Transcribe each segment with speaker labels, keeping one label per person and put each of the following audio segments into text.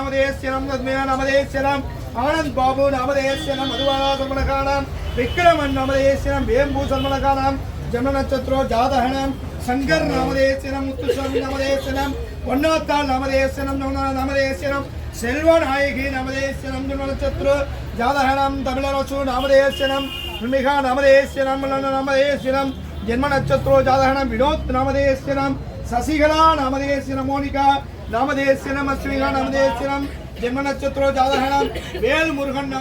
Speaker 1: நாமதேஸ்வரம் தத்மயா நாமதேஸ்வரம். ஆனந்த் பாபு நாமதேஸ்வரம் மதுவானா சர்மணகானாம் விக்ரமன் நாமதேஸ்வரம் வேம்பு சர்மணகானாம் ஜன்ம நட்சத்திரோ ஜாதகணம் சங்கர் நாமதேசனம் முத்துசாமி நாமதேஸ்வரம். பொன்னாத்தாள் நாமதேஸ்வரம் நாமதேஸ்வரம். செல்வநாயகி நாமதேஸ்வரம் ஜன்ம நட்சத்திரோ ஜாதகணம் தமிழரசு நாமதேசனம் மிகா நாமதேஸ்வரம் நாமதேஸ்வரம். ஜென்ம நட்சத்திரோ ஜாதகனம். வினோத் நாமதேஸ்வரம். சசிகலா நாமதேஸ்வரம் மோனிகா. நாமதேஸ்வரம் அஸ்வினா நாமதேஸ்வரம் ஜென்ம நட்சத்திரோ ஜாதகனம் வேல் முருகன்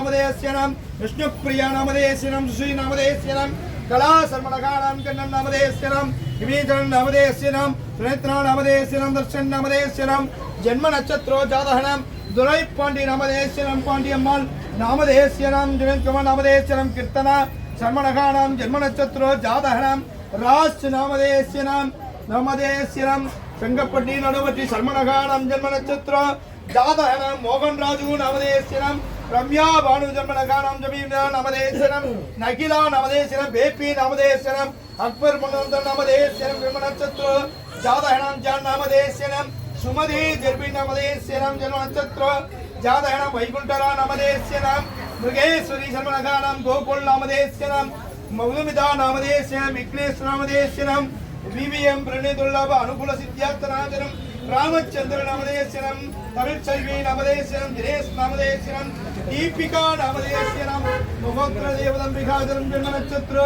Speaker 1: விஷ்ணு பிரியா நாமதேஸ்வரம் ஸ்ரீ நாமதேஸ்வரம் கலா சர்மணகானாம் கண்ணன் நாமதேஸ்வரம் விபீஜன் நாமதேஸ்வரம் சுனேத்ரா நாமதேஸ்வரம் தர்ஷன் நாமதேஸ்வரம் ஜென்ம நட்சத்திரோ ஜாதகனம் துரை பாண்டி நாமதேஸ்வரம் பாண்டியம்மாள் நாமதேசியனம் ஜுனத்குமார் நாமதேஸ்வரம் கீர்த்தனா சர்மணகானாம் ஜென்ம நட்சத்திரோ ஜாதகனம் ராஜ் நாமதேசியனம் நாமதேஸ்வரம் செங்கப்பட்டி நடுவற்றி சர்மணகானம் ஜென்ம நட்சத்திரம் ஜாதகனம் மோகன் ராஜு நவதேசனம் ரம்யா பானு ஜன்மனகானம் ஜமீனா நாமதேஸ்வரம் நகிலா நாமதேஸ்வரம் பேபி நாமதேஸ்வரம் அக்பர் மனோந்தர் நாமதேஸ்வரம் ஜென்ம நட்சத்திரம் ஜாதகனம் ஜான் நாமதேஸ்வரம் சுமதி ஜெர்பி நாமதேஸ்வரம் ஜென்ம நட்சத்திரம் ஜாதகனம் வைகுண்டரா நாமதேஸ்வரம் மிருகேஸ்வரி சர்மனகானம் கோகுல் நாமதேஸ்வரம் மௌலமிதா நாமதேசனம் விக்னேஷ் நாமதேசனம் விவிஎம் பிரணயதுல்லாப அனுகூல சித்தியார்த்தநாதனம். ராமச்சந்திர நாமதேஸ்வரம் தமிழ்ச்செல்வி நாமதேஸ்வரம் தினேஷ் நாமதேஸ்வரம் தீபிகா நாமதேஸ்வரம் முகோத்திர தேவதம்பிகாதரம் ஜென்ம நட்சத்திர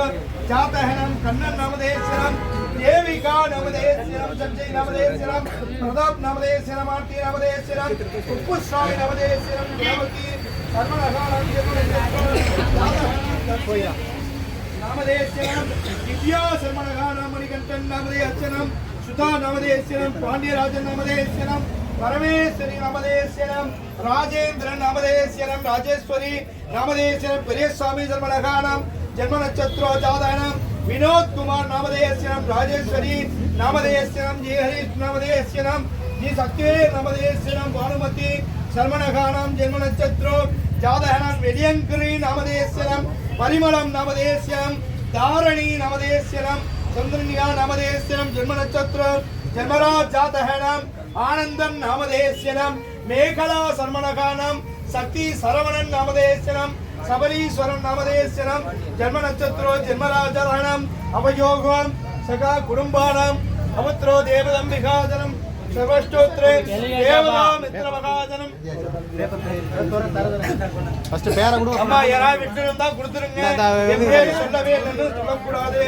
Speaker 1: ஜாதகனம் கண்ணன் நாமதேஸ்வரம் தேவிகா நாமதேஸ்வரம் சஞ்சய் நாமதேஸ்வரம் பிரதாப் நாமதேஸ்வரம் ஆர்த்தி நாமதேஸ்வரம் உப்பு சுவாமி குணவதி கர்மநகானம் ஜென்ம நட்சத்திர ஜாதகனம் நாமதேஸ்வரம் திவ்யா சர்மணகானம் மணிகண்டன் நமதே அச்சனம் சுதா நமதே நாமதேஸ்வரம் பாண்டியராஜன் நமதே நாமதேஸ்வரம் பரமேஸ்வரி நமதேஸ்வரம் ராஜேந்திரன் நமதேஸ்வரம் ராஜேஸ்வரி நமதேஸ்வரம் பெரியசாமி சர்மணகானம் ஜென்ம நட்சத்திரோ ஜாதகனம் வினோத் குமார் நமதேஸ்வரம் ராஜேஸ்வரி நமதேஸ்வரம் ஜி ஹரிஷ் நமதேஸ்வரம் ஜி சக்திவே நமதேஸ்வரம் பானுமதி சர்மனகானம் ஜென்ம நட்சத்திரோ ஜாதகனம் வெடியங்கிரி நமதேஸ்வரம் பரிமளம் நமதேஸ்வரம் தாரணி நமதேஸ்வரம் சந்திரனியா நாமதேஸ்வரம் ஜென்ம நட்சத்திரம் ஜென்மராஜ் ஜாதகனம் ஆனந்தன் நாமதேஸ்வரம் மேகலா சர்மணகானம் சக்தி சரவணன் நாமதேஸ்வரம் சபரீஸ்வரன் நாமதேஸ்வரம் ஜென்ம நட்சத்திரோ ஜென்மராஜரணம் அவயோகம் சகா குடும்பானம் அமுத்ரோ தேவதம்பிகாதனம் சர்வஷ்டோத்ரே தேவதா மித்ரமகாதனம்
Speaker 2: ஃபர்ஸ்ட் பேரை கூட
Speaker 1: அம்மா யாராவது விட்டு இருந்தா கொடுத்துருங்க சொல்லவே இல்லைன்னு சொல்லக்கூடாது.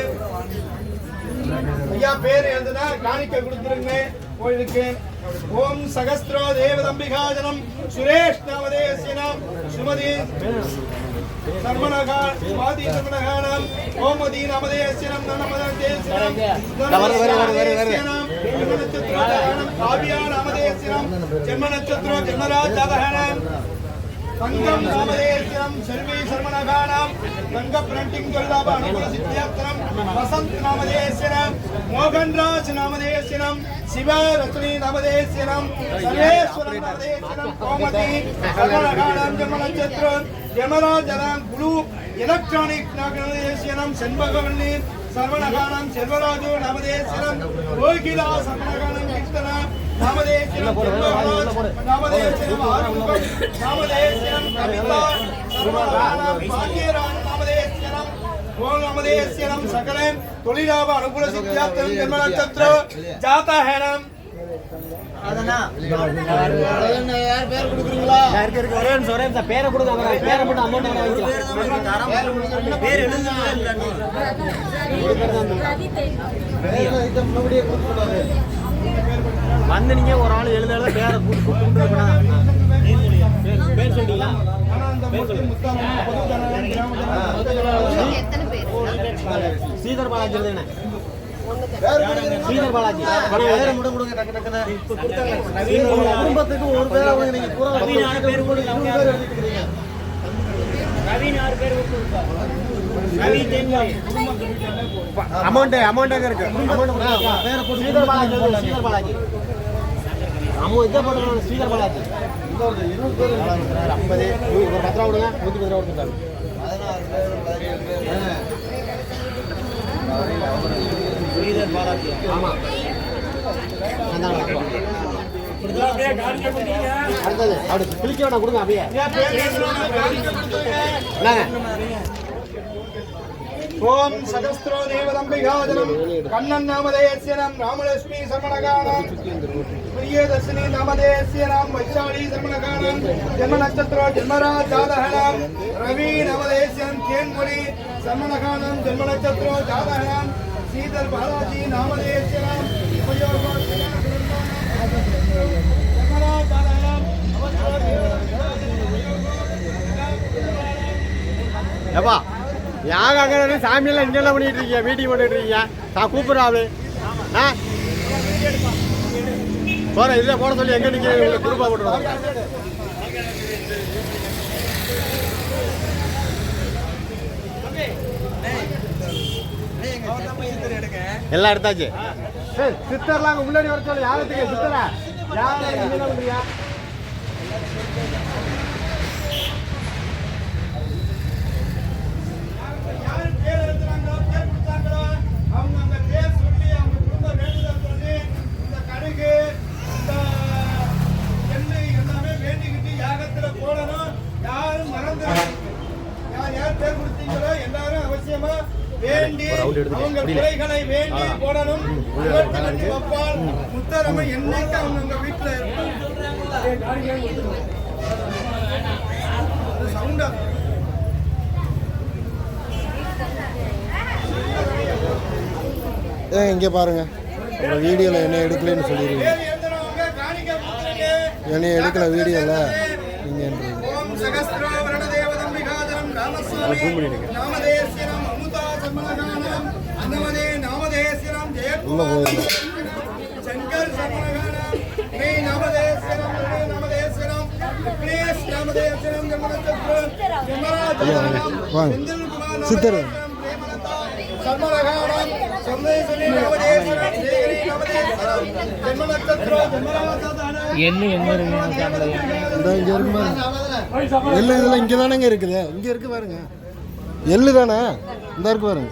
Speaker 1: ஐயா பேர் எழுதுனா காணிக்க கொடுத்துருங்க கோயிலுக்கு. ஓம் சகஸ்திரோ தேவதம்பிகாஜனம். சுரேஷ் நாமதேசினம். சுமதி சர்மணகா சுவாதி சர்மணகானம் ஓமதி நாமதேசினம். நனமதேசினம்
Speaker 2: வருது, வருது, வருது, வருது.
Speaker 1: ஜென்ம நட்சத்திரோ ஜாதகனம். காவியா நாமதேசினம். ஜென்ம நட்சத்திரோ ஜென்மராஜ் ஜாதகனம். தங்கம் நாமதேஸ்வரம் செல்வி சர்மணகானாம் தங்க பிரிண்டிங் தொல்லாப அனுகூல சித்தியாத்திரம் வசந்த் நாமதேஸ்வரம் மோகன்ராஜ் நாமதேஸ்வரம் சிவ ரத்னி நாமதேஸ்வரம் சர்வேஸ்வரம் நாமதேஸ்வரம் கோமதி சர்மணகானாம் ஜமநட்சத்திரம் நட்சத்திரம் ஜெமராஜனம் குழு எலக்ட்ரானிக் நாமதேஸ்வரம் செண்பகவல்லி சர்வணகானம் செல்வராஜு நாமதேஸ்வரம் கோகிலா சர்வணகானம் செல்வராஜ் நாமதேஸ்வரம் ஆறுமுகம் நாமதேஸ்வரம் கவிதா சர்வணகானம் பாண்டியராஜ் நாமதேஸ்வரம். ஓம் நாமதேஸ்வரம் சகலம். தொழிலாப அனுகூல சித்தியாத்திரம் ஜென்ம நட்சத்திர ஜாதகனம்.
Speaker 2: யார் பேர்
Speaker 3: கொடுங்க பேரை மட்டும் அமௌண்ட்
Speaker 2: பேர் கொடுத்துருவாரு
Speaker 3: வந்து நீங்க ஒரு ஆள் எழுத எழுத பேரை சொல்லிட்டீங்களா ஸ்ரீதர் பாலாஜி
Speaker 2: கொடுக்குறீங்களா?
Speaker 3: ஸ்ரீதர் பாலாஜி.
Speaker 2: பேரை மட்டும் கொடுங்க டக்கு டக்குன்னு. குடும்பத்துக்கு ஒரு பேரை கொடுங்க நீங்க பேர் கொடுங்க
Speaker 3: அமௌண்ட் அமௌண்ட் எங்க இருக்கு
Speaker 2: போட்டு
Speaker 3: ஸ்ரீதர் பாலாஜி ஸ்ரீதர் பாலாஜி. அமௌண்ட் இதை போட்டுருங்க ஸ்ரீதர் பாலாஜி.
Speaker 2: இருபது பேர்.
Speaker 3: ஐம்பது. ஒரு பத்து ரூபா கொடுங்க. நூற்றி பத்து ரூபா கொடுத்துருக்காங்க
Speaker 2: பதினாறு பேர் பதினேழு பேர்.
Speaker 3: ஸ்ரீதர் பாலாஜி. ஆமாம் அடுத்தது அப்படி கிழிக்க வேணா கொடுங்க அப்படியே
Speaker 1: ஓம் சகஸ்திரோ தேவதம்பிகாஜனம் கண்ணன் நாமதேஸ்யனம் ராமலட்சுமி சர்மணகானம் பிரியதர்ஷினி நாமதேஸ்யனம் வைசாலி சர்மணகானம் ஜன்ம நட்சத்திரோ ஜன்மரா ஜாதகனம் ரவி தேன்மொழி நட்சத்திரோ பாலாஜி நாமதேஸ்யனம் உபயோகோ எப்பா அவஸ்தோ
Speaker 3: ஏப்பா அங்கே சாமியெல்லாம் இங்கே என்ன பண்ணிட்டு இருக்கீங்க? மீட்டிங் பண்ணிட்டு இருக்கீங்க? நான் கூப்பிட்றாரு ஆ? போகிறேன் இதில் போட சொல்லி எங்கே நீங்கள் உங்களுக்கு குரூப்பாக போட்டுருவோம் எல்லாம் எடுத்தாச்சு? சரி சித்தர்லாம் முன்னாடி வர சொல்லு. யாரத்துக்கு சித்தரா? யார் என்ன
Speaker 1: பேர் எழுதுறாங்களோ, பேர் கொடுத்தாங்களோ, அவங்க அந்த பேர் சொல்லி, அவங்க குடும்ப வேண்டுதல் சொல்லி, இந்த கடுகு, இந்த எண்ணெய் எல்லாமே வேண்டிக்கிட்டு யாகத்துல போடணும். யாரும் மறந்துடாதீங்க. யார் யார் பேர் கொடுத்தீங்களோ எல்லாரும் அவசியமா வேண்டி அவங்க பிள்ளைகளை வேண்டி போடணும் என்னைக்கு அவங்க சவுண்டா
Speaker 4: ஏன் இங்கே பாருங்க உங்கள் வீடியோவில் என்ன எடுக்கலைன்னு சொல்லிடுவீங்க
Speaker 1: பேர்
Speaker 4: என்னைய எடுக்கல வீடியோவில் நீங்கள்
Speaker 1: ஓம் சகஸ்ரோ வரணதேவதம்பிகாதரம் அமுதா அன்னமதே நாமதேஸ்வரம்
Speaker 4: உள்ள போயிருங்க
Speaker 1: சங்கர் சம்மலகானம் மே நாமதேஸ்வரம் மே நாமதேஸ்வரம் விக்னேஷ் நாமதேஸ்வரம் ஜமனச்சத்ரம் ஜமராஜானம்
Speaker 4: வாங்க.
Speaker 1: செந்தில்குமார்
Speaker 4: சித்தர்.
Speaker 2: என்ன எங்க இருக்கு?
Speaker 4: எள்ளு இதெல்லாம் இங்கே தானேங்க இருக்குது. இங்கே இருக்கு பாருங்க. எள்ளு தானே? இந்த இருக்கு பாருங்க.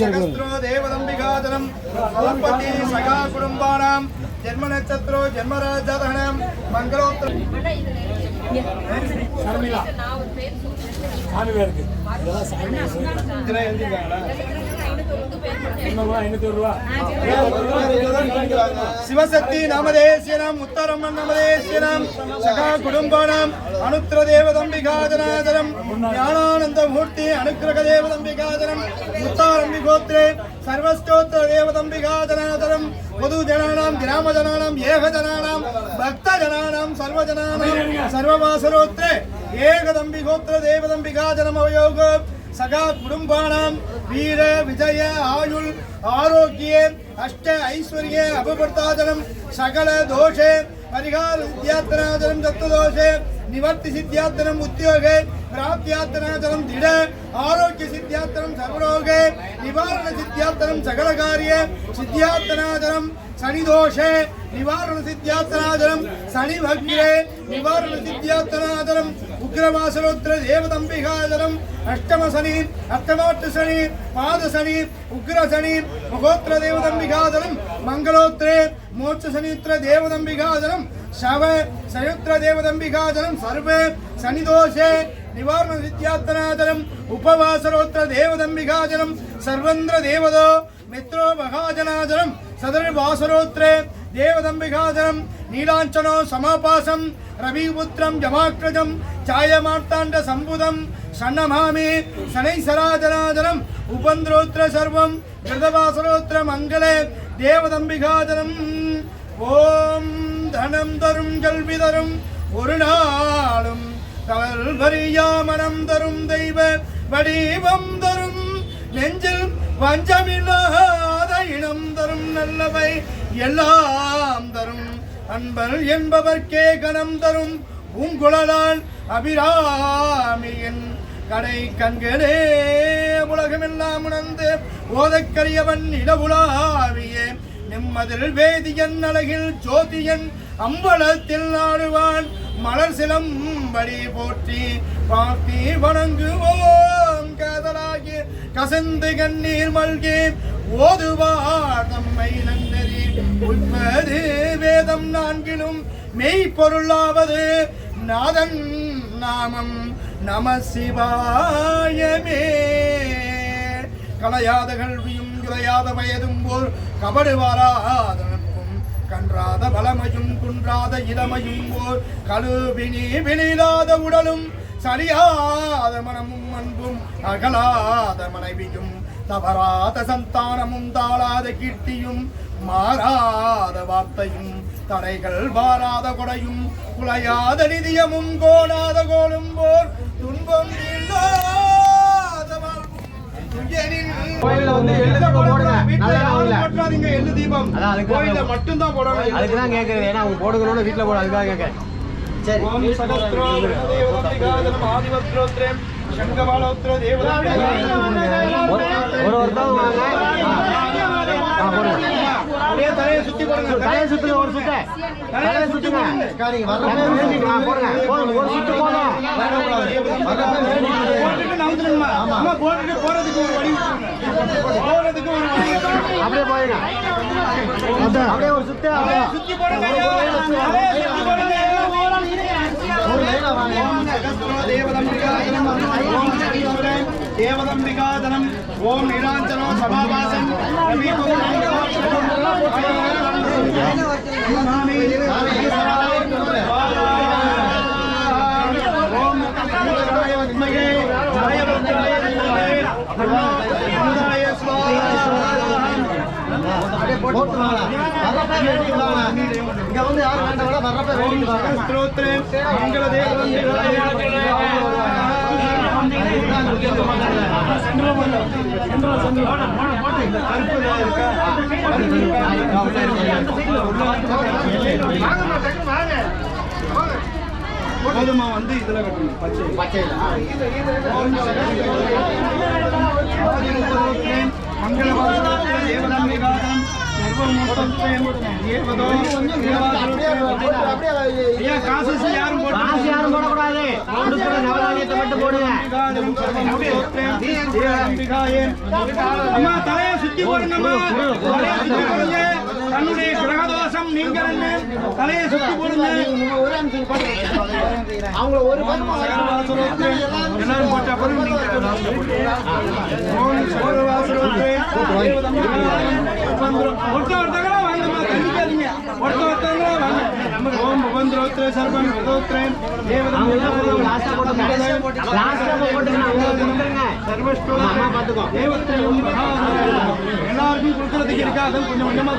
Speaker 1: சகஸ்ரோ தேவதம்பிகாதனம். சௌபதி சகா குடும்பானாம். ஜென்ம நட்சத்திரோ ஜென்மராஜதனம். மங்களோத்திர இதெல்லாம் எழுதிருக்காங்களா? சிவசக்தி நாமதேசியனம் உத்தரம்மன் நாமதேசியனம் சகா குடும்பானாம் அனுத்திர தேவதம்பிகாதனாதரம் ஞானானந்த மூர்த்தி அனுக்கிரக தேவதம்பிகாதனம் முத்தாரம்பி கோத்ரே சர்வஸ்தோத்திர தேவதம்பிகாதனாதரம் பொது ஜனானாம் கிராம ஜனானாம் ஏக ஜனானாம் பக்த ஜனானாம் சர்வ ஜனானாம் சர்வவாசரோத்ரே ஏகதம்பி கோத்திர தேவதம்பிகாதனம் அவயோகம். சகா குடும்பானாம் வீர விஜய ஆயுள் ஆரோக்கிய அஷ்ட ஐஸ்வர்ய அபபர்த்தாதனம் சகல தோஷே பரிகார வித்யாத்தனாதனம் தத்துவதோஷே நிவர்த்தி சித்தியாத்தனம் உத்தியோகே பிராப்தியாத்தனாதனம் திட ஆரோக்கிய சித்தியாத்தனம் சர்வரோகே நிவாரண சித்தியாத்தனம் சகல காரிய சித்தியாத்தனாதனம் சனிதோஷே நிவாரண சித்தியாத்தனாதனம் சனி பக்ரே நிவாரண சித்தியாத்தனாதனம் உக்ரவாசனோத்திர தேவதம்பிகாதனம். அஷ்டம சனி அஷ்டமாட்டு சனி பாத சனி உக்ர சனி மகோத்திர தேவதம்பிகாதனம். மங்களோத்திரே மோட்ச சனித்திர தேவதம்பிகாதனம். சவ சயுத்திர தேவதம்பிகாதனம். சர்வே சனிதோஷே நிவாரண வித்யாத்தனாதனம் உபவாசரோத்திர தேவதம்பிகாதனம். சர்வந்திர தேவதோ மித்ரோ மகாஜனாதனம். சதுர்வாசரோத்ரே தேவதம்பிகாதனம் நீலாஞ்சனோ சமாபாசம் ரவிபுத்திரம் ஜமாக்ரஜம் சாயமார்த்தாண்ட சம்புதம் சன்னமாமே சனை சராஜனாதனம் உபந்திரோத்திர சர்வம் கிருதவாசரோத்திர மங்களே தேவதம்பிகாதனம் ஓம் தனம் தரும் கல்வி தரும் ஒரு நாளும் தவல்வரியாமனம் தரும் தெய்வ வடிவம் தரும் நெஞ்சில் வஞ்சமில்லா இனம் தரும் நல்லவை எல்லாம் தரும். அன்பர் என்பவர்க்கே கணம் தரும். உங்குழலால் அபிராமியின் கடை கண்களே உலகமெல்லாம் உணர்ந்து ஓதக்கரியவன் இடவுலாவியே. நிம்மதில் வேதியன் அழகில் ஜோதியன் அம்பலத்தில் ஆடுவான். மலர் சிலம்படி போற்றி பார்த்தி வணங்குவோம். காதலாகி கசந்து கண்ணீர் மல்கி ஓதுவார் நம்மை நன்னறி உண்மது வேதம் நான்கிலும் மெய்ப்பொருளாவது நாதன் நாமம். நம சிவாயமே. கலையாத கல்வியும் குறையாத வயதும் போல் கபடு கன்றாத பலமையும் குன்றாத இளமையும் போல் கழுவினி வினிலாத உடலும் சரியாத மனமும் அன்பும் அகலாத மனைவியும் தவறாத சந்தானமும் தாளாத கீர்த்தியும் மாறாத வார்த்தையும் தடைகள் வாராத கொடையும் குலையாத நிதியமும் கோணாத கோலும் போர் துன்பம்
Speaker 3: கோயில்ல வந்து தீபம்
Speaker 1: கோயில்ல
Speaker 3: தான்
Speaker 1: மட்டும்தான் போடணும்.
Speaker 3: அதுக்கு தான் கேட்குறது ஏன்னா அவங்க போடுங்கன்னு வீட்டில் போட அதுக்காக கேட்குறேன். சரி.
Speaker 1: சங்கபாலோத்ர தேவதம்பிகாதனம்
Speaker 3: ஒரு ஒருத்தவங்க வாங்க
Speaker 1: அப்படியே தலையை சுத்தி போடுங்க.
Speaker 3: தலையை சுத்துங்க ஒரு சுத்த. தலையை சுத்துங்க போடுங்க. ஒரு சுத்து போதும்
Speaker 1: போட்டுட்டு போறதுக்கு ஒரு வழி. போறதுக்கு ஒரு வழி.
Speaker 3: அப்படியே போயிருங்க அப்படியே ஒரு சுத்து
Speaker 1: சுத்தி போடுங்க ஐயா. தலையை சுத்தி போடுங்க ஓம் சகஸ்ரோ தேவதம்பிகாதனம் ஓம் சகீஸ்வரன் தேவதம்பிகாதனம் ஓம் நிராஞ்சனோ சபாபாசன் ஓம் சகீஸ்வராய
Speaker 3: இங்க வந்து யாரும் வேண்டாம் வர்றப்ப
Speaker 1: கோதுமா வந்து இதுல கட்டணும். பச்சை.
Speaker 3: பச்சையில்
Speaker 1: மங்களவாசனே தேவதம்பிகாதம் சர்வமூர்த்தம் தேவதோ ஐயா காசு யாரும்
Speaker 3: காசு யாரும் போடக்கூடாது கொடுக்குற நவதானியத்தை மட்டும் போடுங்க
Speaker 1: அம்மா தலையை சுத்தி போடுங்கம்மா தலையை சுத்தி போடுங்க தன்னுடைய கிரகதோஷம் என்ன? தலையை சுத்தி போடுங்க. எல்லாரும் போட்ட அப்புறம் நீங்க ஒருத்த ஒருத்தங்களா வாங்கம்மா. கண்டிக்காதீங்க ஒருத்த ஒருத்தங்களா வாங்க
Speaker 3: லாஸ்டா போட்டுங்க அவங்க கொடுத்துருங்க
Speaker 1: சர்வஸ்டோம் எல்லாருக்கும் கொடுக்கறதுக்கு இருக்காது. கொஞ்சம் கொஞ்சமா